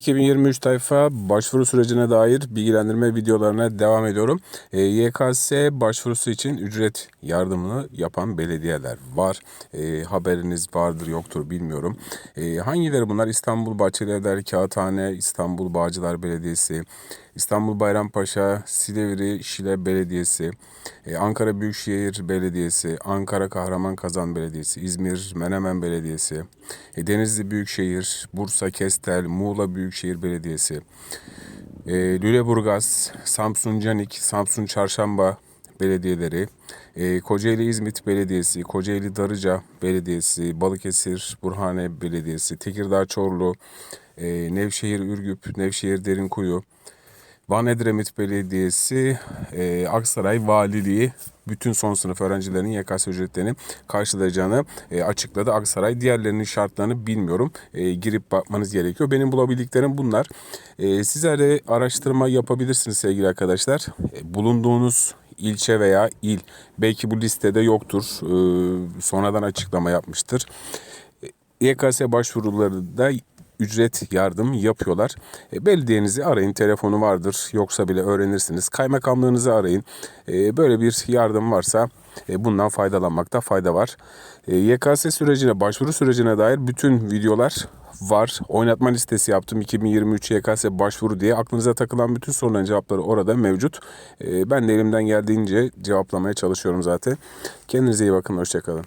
2023 tayfa başvuru sürecine dair bilgilendirme videolarına devam ediyorum. E, YKS başvurusu için ücret yardımını yapan belediyeler var. E, haberiniz vardır yoktur bilmiyorum. E, hangileri bunlar? İstanbul Bahçelievler Kağıthane, İstanbul Bağcılar Belediyesi, İstanbul Bayrampaşa, Silivri Şile Belediyesi, e, Ankara Büyükşehir Belediyesi, Ankara Kahraman Kazan Belediyesi, İzmir Menemen Belediyesi, e, Denizli Büyükşehir, Bursa Kestel, Muğla Büyükşehir Belediyesi, e, Lüleburgaz, Samsun Canik, Samsun Çarşamba Belediyeleri, Kocaeli İzmit Belediyesi, Kocaeli Darıca Belediyesi, Balıkesir Burhane Belediyesi, Tekirdağ Çorlu, Nevşehir Ürgüp, Nevşehir Derinkuyu, Van Edremit Belediyesi, e, Aksaray Valiliği bütün son sınıf öğrencilerinin YKS ücretlerini karşılayacağını e, açıkladı. Aksaray diğerlerinin şartlarını bilmiyorum. E, girip bakmanız gerekiyor. Benim bulabildiklerim bunlar. E, sizler de araştırma yapabilirsiniz sevgili arkadaşlar. E, bulunduğunuz ilçe veya il belki bu listede yoktur. E, sonradan açıklama yapmıştır. YKS başvuruları da ücret yardım yapıyorlar. E, belediyenizi arayın, telefonu vardır. Yoksa bile öğrenirsiniz. Kaymakamlığınızı arayın. E, böyle bir yardım varsa e, bundan faydalanmakta fayda var. E, YKS sürecine, başvuru sürecine dair bütün videolar var. Oynatma listesi yaptım 2023 YKS başvuru diye. Aklınıza takılan bütün soruların cevapları orada mevcut. Ben de elimden geldiğince cevaplamaya çalışıyorum zaten. Kendinize iyi bakın, hoşçakalın.